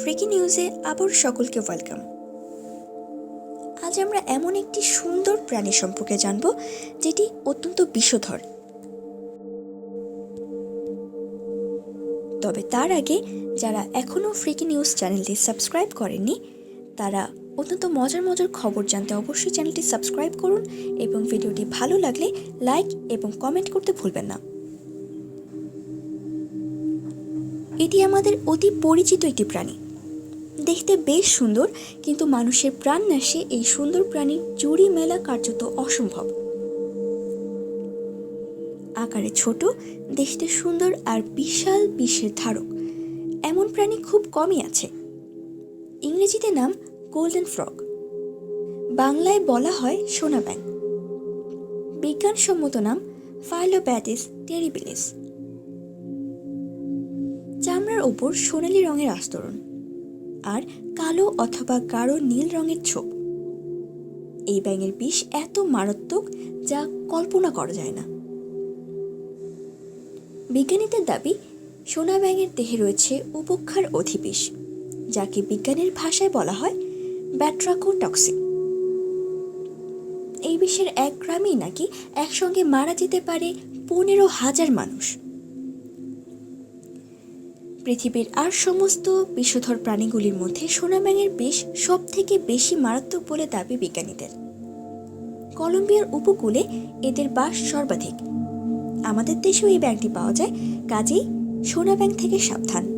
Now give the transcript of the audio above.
Freaky নিউজে আবার সকলকে ওয়েলকাম। আজ আমরা এমন একটি সুন্দর প্রাণী সম্পর্কে জানব, যেটি অত্যন্ত বিষধর। তবে তার আগে, যারা এখনও ফ্রিকি নিউজ চ্যানেলটি সাবস্ক্রাইব করেননি, তারা অত্যন্ত মজার মজার খবর জানতে অবশ্যই চ্যানেলটি সাবস্ক্রাইব করুন এবং ভিডিওটি ভালো লাগলে লাইক এবং কমেন্ট করতে ভুলবেন না। এটি আমাদের অতি পরিচিত একটি প্রাণী। দেখতে বেশ সুন্দর, কিন্তু মানুষের প্রাণ নাশে এই সুন্দর প্রাণীর জুড়ি মেলা কার্যত অসম্ভব। আকারে ছোট, দেখতে সুন্দর আর বিশাল বিষের ধারক। এমন প্রাণী খুব কমই আছে। ইংরেজিতে নাম গোল্ডেন ফ্রগ। বাংলায় বলা হয় সোনা ব্যাং বিজ্ঞানসম্মত নাম ফাইলোব্যাটিস টেরিবিলিস। চামড়ার ওপর সোনালি রঙের আস্তরণ। আর কালো অথবা গাঢ় নীল রঙের ছোপ। এই ব্যাঙের বিষ এত মারাত্মক যা কল্পনা করা যায় না। বিজ্ঞানীদের দাবি, সোনা ব্যাঙের দেহে রয়েছে উপক্ষার অধিবিষ, যাকে বিজ্ঞানের ভাষায় বলা হয় ব্যাট্রাকোটক্সিন। এই বিষের এক গ্রামেই নাকি একসঙ্গে মারা যেতে পারে পনেরো হাজার মানুষ। পৃথিবীর আর সমস্ত বিষধর প্রাণীগুলির মধ্যে সোনা ব্যাঙের বিষ সব থেকে বেশি মারাত্মক বলে দাবি বিজ্ঞানীদের। কলম্বিয়ার উপকূলে এদের বাস সর্বাধিক। আমাদের দেশেও এই ব্যাংকটি পাওয়া যায়, কাজেই সোনা ব্যাংক থেকে সাবধান।